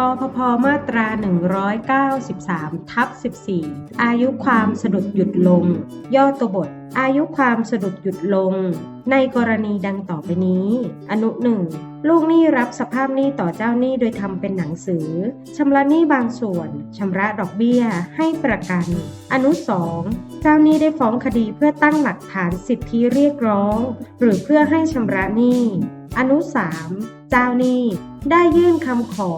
ปพพมาตรา 193 ทับ 14 อายุความสะดุดหยุดลง ย่อตัวบท อายุความสะดุดหยุดลง ในกรณีดังต่อไปนี้ อนุหนึ่งลูกหนี้รับสภาพหนี้ต่อเจ้าหนี้โดยทำเป็นหนังสือชำระหนี้บางส่วนชำระดอกเบี้ยให้ประกัน อนุสองเจ้าหนี้ได้ฟ้องคดีเพื่อตั้งหลักฐานสิทธิเรียกร้อง หรือเพื่อให้ชำระหนี้อนุ 3. เจ้าหนี้ได้ยื่นคำขอ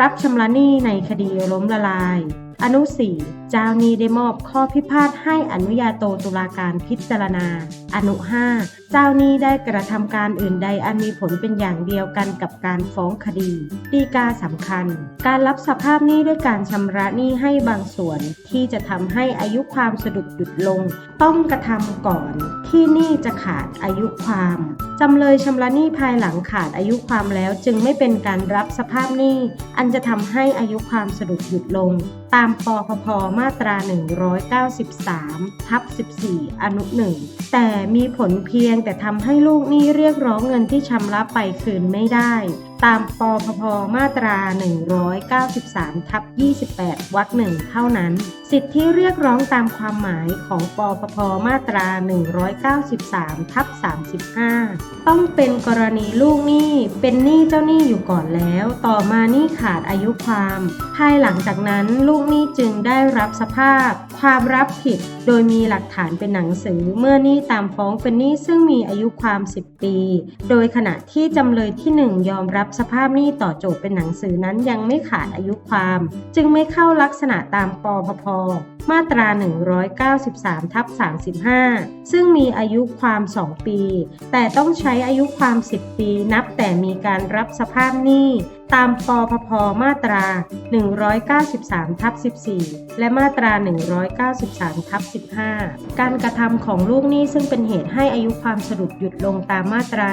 รับชำระหนี้ในคดีล้มละลาย อนุ 4. เจ้าหนี้ได้มอบข้อพิพาทให้อนุญาโตตุลาการพิจารณา อนุ 5. เจ้าหนี้ได้กระทำการอื่นใดอันมีผลเป็นอย่างเดียวกันกับการฟ้องคดีดีกาสำคัญ การรับสภาพหนี้ด้วยการชำระหนี้ให้บางส่วน ที่จะทำให้อายุความสะดุดหยุดลง ต้องกระทำก่อน ที่หนี้จะขาดอายุความจำเลยชำระหนี้ภายหลังขาดอายุความแล้วจึงไม่เป็นการรับสภาพหนี้ อันจะทำให้อายุความสะดุดหยุดลง ตามปพพมาตรา 193 ทับ 14 อนุ 1 แต่มีผลเพียงแต่ทำให้ลูกหนี้เรียกร้องเงินที่ชำระไปคืนไม่ได้ตามปพพมาตรา 193ทับ28 วรรคหนึ่งเท่านั้น สิทธิเรียกร้องตามความหมายของปพพมาตรา 193ทับ35 ต้องเป็นกรณีลูกหนี้เป็นหนี้เจ้าหนี้อยู่ก่อนแล้ว ต่อมาหนี้ขาดอายุความ ภายหลังจากนั้นลูกหนี้จึงได้รับสภาพ ความรับผิด โดยมีหลักฐานเป็นหนังสือเมื่อหนี้ตามฟ้องเป็นหนี้ซึ่งมีอายุความ 10 ปี โดยขณะที่จำเลยที่ 1 ยอมรับสภาพหนี้ต่อโจทย์เป็นหนังสือนั้นยังไม่ขาดอายุความ จึงไม่เข้าลักษณะตามปพพมาตรา 193 ทับ 35 ซึ่งมีอายุความ 2 ปี แต่ต้องใช้อายุความ 10 ปี นับแต่มีการรับสภาพหนี้ ตามปพพมาตรา 193ทับ14 และมาตรา 193ทับ15 การกระทำของลูกหนี้ซึ่งเป็นเหตุให้อายุความสะดุดหยุดลงตามมาตรา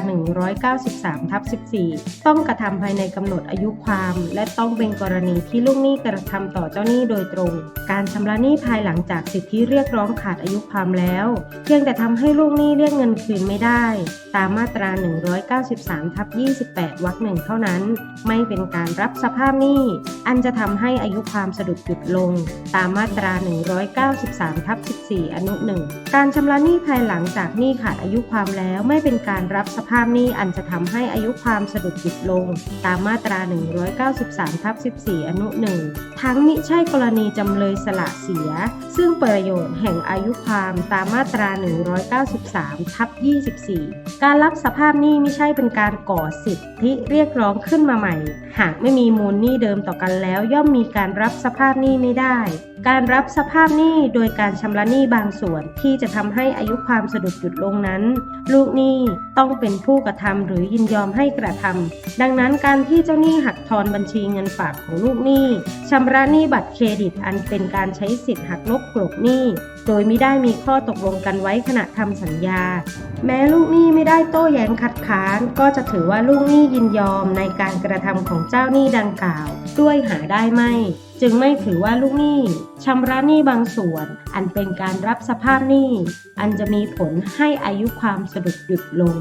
193ทับ14 ต้องกระทำภายในกำหนดอายุความ และต้องเป็นกรณีที่ลูกหนี้กระทำต่อเจ้าหนี้โดยตรง การชำระหนี้ภายหลังจากสิทธิเรียกร้องขาดอายุความแล้ว เพียงแต่ทำให้ลูกหนี้เรียกเงินคืนไม่ได้ ตามมาตรา 193ทับ28วรรคหนึ่งเท่านั้น ไม่เป็นการรับสภาพหนี้ อันจะทำให้อายุความสะดุดหยุดลง ตามมาตรา 193ทับ14 อนุ 1 การชำระหนี้ภายหลังจากหนี้ขาดอายุความแล้วไม่เป็นการรับสภาพหนี้อันจะทำให้อายุความสะดุดหยุดลง ตามมาตรา 193ทับ14 อนุ 1 ทั้งมิใช่กรณีจำเลยสละเสีย ซึ่งประโยชน์แห่งอายุความตามมาตรา 193 ทับ 24 การรับสภาพหนี้ไม่ใช่เป็นการก่อสิทธิเรียกร้องขึ้นมาใหม่ หากไม่มีมูลหนี้เดิมต่อกันแล้ว ย่อมมีการรับสภาพหนี้ไม่ได้ การรับสภาพหนี้โดยการชำระหนี้บางส่วนที่จะทำให้อายุความสะดุดหยุดลงนั้น ลูกหนี้ต้องเป็นผู้กระทำหรือยินยอมให้กระทำดังนั้นการที่เจ้าหนี้หักทอนบัญชีเงินฝากของลูกหนี้ชำระหนี้บัตรเครดิตอันเป็นการใช้สิทธิ์หักลบกลบหนี้ โดยไม่ได้มีข้อตกลงกันไว้ขณะทำสัญญา แม้ลูกหนี้ไม่ได้โต้แย้งคัดค้าน ก็จะถือว่าลูกหนี้ยินยอมในการกระทำของเจ้าหนี้ดังกล่าว ด้วยหาได้ไม่ จึงไม่ถือว่าลูกหนี้ชำระหนี้บางส่วน อันเป็นการรับสภาพหนี้ อันจะมีผลให้อายุความสะดุดหยุดลง